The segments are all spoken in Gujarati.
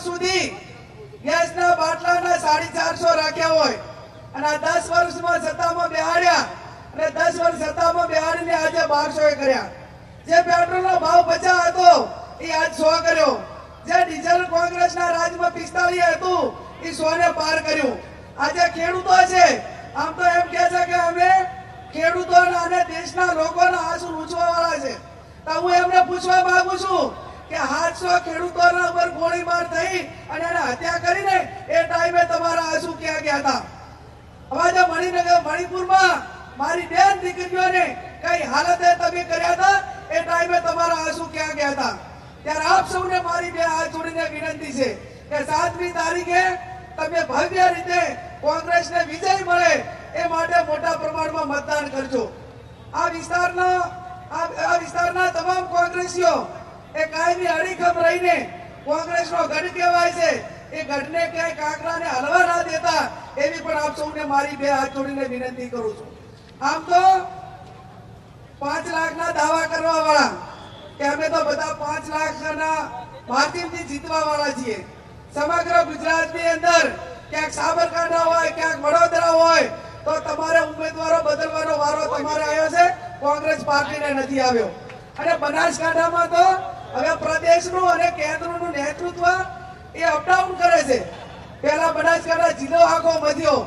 વર્ષ સુધી ગેસના બાટલાના સાડી રાખ્યા હોય. અને દસ વર્ષમાં સત્તામાં બેહાડ્યા અને દસ વર્ષ સત્તામાં બેહાડીને આજે બારસો એ કર્યા. જે પેટ્રોલનો ભાવ પચાસ હતો, એ આજ સો કર્યો. જે ડીઝલ કોંગ્રેસના રાજમાં પિસ્તાલીસ હતું, એ સો ને પાર કર્યું. આજે ખેડૂતો છે. આમ તો એમ કહે છે કે અમે ખેડૂતોના અને દેશના લોકોના આંસુ રૂચવા વાળા છે. તો હું એમને પૂછવા માંગુ છું કે હાથસો ખેડૂતોના ઉપર ગોળીબાર થઈ અને એને હત્યા કરીને એ ટાઈમે તમારા આંસુ ક્યાં ગયા હતા? હવે મણિનગર, મણિપુરમાં મારી બેન દીકરીઓને કઈ હાલતે તમે કર્યા હતા? એ ટાઈમે તમારા આંસુ ક્યાં ગયા હતા? ત્યારે આપ સૌને મારી બે હાથ જોડીને વિનંતી છે કે સાતમી તારીખે તમે ભવ્ય રીતે કોંગ્રેસને વિજય મળે એ માટે મોટા પ્રમાણમાં મતદાન કરજો. આ વિસ્તારના આ વિસ્તારના તમામ કોંગ્રેસીઓ એ કાયમી અડીખમ રહીને કોંગ્રેસનો ગઢ કહેવાય છે. એ ગઢને ક્યાંય કાંકરાને હલવા ના દેતા, એવી પણ આપ સૌને મારી બે હાથ જોડીને વિનંતી કરું છું. આમ તો પાંચ લાખના દાવા કરવા વાળા કે અમે તો બધા પાંચ લાખના ભારતીયથી જીતવા વાળા છીએ. સમગ્ર ગુજરાતની અંદર ક્યાંક સાબરકાંઠા હોય, ક્યાંક વડોદરા હોય, તો તમારે ઉમેદવારો બદલવાનો વારો તમારે આવ્યો છે. કોંગ્રેસ પાર્ટીને નથી આવ્યો. અને બનાસકાંઠામાં તો હવે પ્રદેશનું અને કેન્દ્રનું નેતૃત્વ એ અપડાઉન કરે છે. પહેલા બનાસકાંઠા જિલ્લો આખો વધ્યો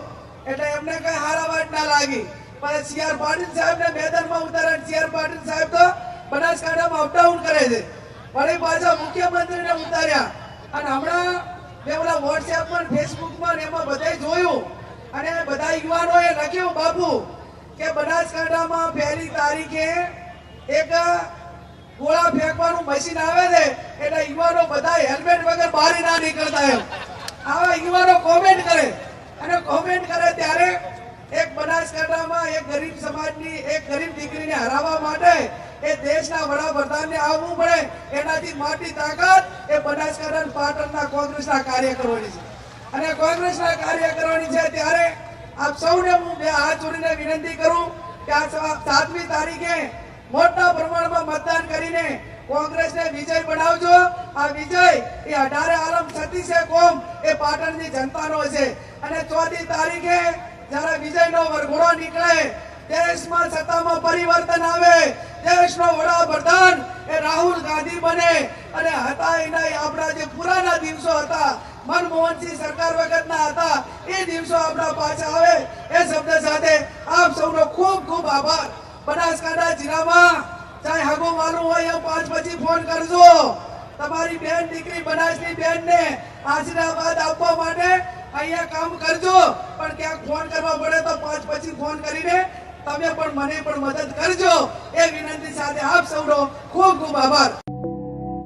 એટલે એમને કઈ હારા વાત ના લાગી. પણ સી આર પાટીલ સાહેબને મેદાનમાં ઉતાર્યા સી આર પાટીલ સાહેબ તો બનાસકાંઠામાં અપડાઉન કરે છે. વળી પાછા મુખ્યમંત્રીને ઉતાર્યા. અને હમણાં મેં ઓલા વોટ્સએપમાં ફેસબુકમાં ને એમાં બધાય જોયું. અને બધા યુવાનોએ લખ્યું, બાપુ, કે બનાસકાંઠામાં પહેલી તારીખે એક ગોળા ફેંકવાનું મશીન આવે છે એટલે યુવાનો બધા હેલ્મેટ વગર બહાર ના નીકળતા એમ. આવા યુવાનો કોમેન્ટ કરે. અને કોમેન્ટ કરે ત્યારે એક બનાસકાંઠામાં એક ગરીબ સમાજની, એક ગરીબ દીકરીને હરાવવા માટે એ દેશના વડાપ્રધાનને આવવું પડે. એનાથી મોટી તાકાત એ બનાસકાંઠા પાટણના કોંગ્રેસના કાર્યકરોની છે. અને કોંગ્રેસના કાર્યકરોની છે ત્યારે આપ સૌને હું બે હાથ જોડીને વિનંતી કરું કે આ સાતમી તારીખે મોટા પ્રમાણમાં મતદાન કરીને કોંગ્રેસને વિજય બનાવજો. આ વિજય એ અઢારે આલમ છત્રીસે કોમ એ પાટણની જનતાનો છે. અને ચોથી તારીખે જ્યારે વિજયનો વરઘોડો નીકળે, દેશમાં સત્તામાં પરિવર્તન આવે. દેશનો વડાપ્રધાન એ રાહુલ ગાંધી બને. અને હતા એના આપણા જે પુરાના દિવસો હતા, મનમોહનસિંહ સરકાર વખતના હતા, એ દિવસો આપણા પાછા આવે. એ શબ્દ સાથે આપ સૌનો ખૂબ ખૂબ આભાર. બનાસકાંઠા જિલ્લામાં ચાહે હગો મારું હોય એ પાંચ પછી ફોન કરજો. તમારી બેન દીકરી બનાસની બેનને આશીર્વાદ આપવા માટે અહીંયા કામ કરજો. પણ ક્યાંક ફોન કરવા પડે તો પાંચ પછી ફોન કરીને તમે પણ મને પણ મદદ કરજો. એ વિનંતી સાથે આપ સૌનો ખૂબ ખૂબ આભાર.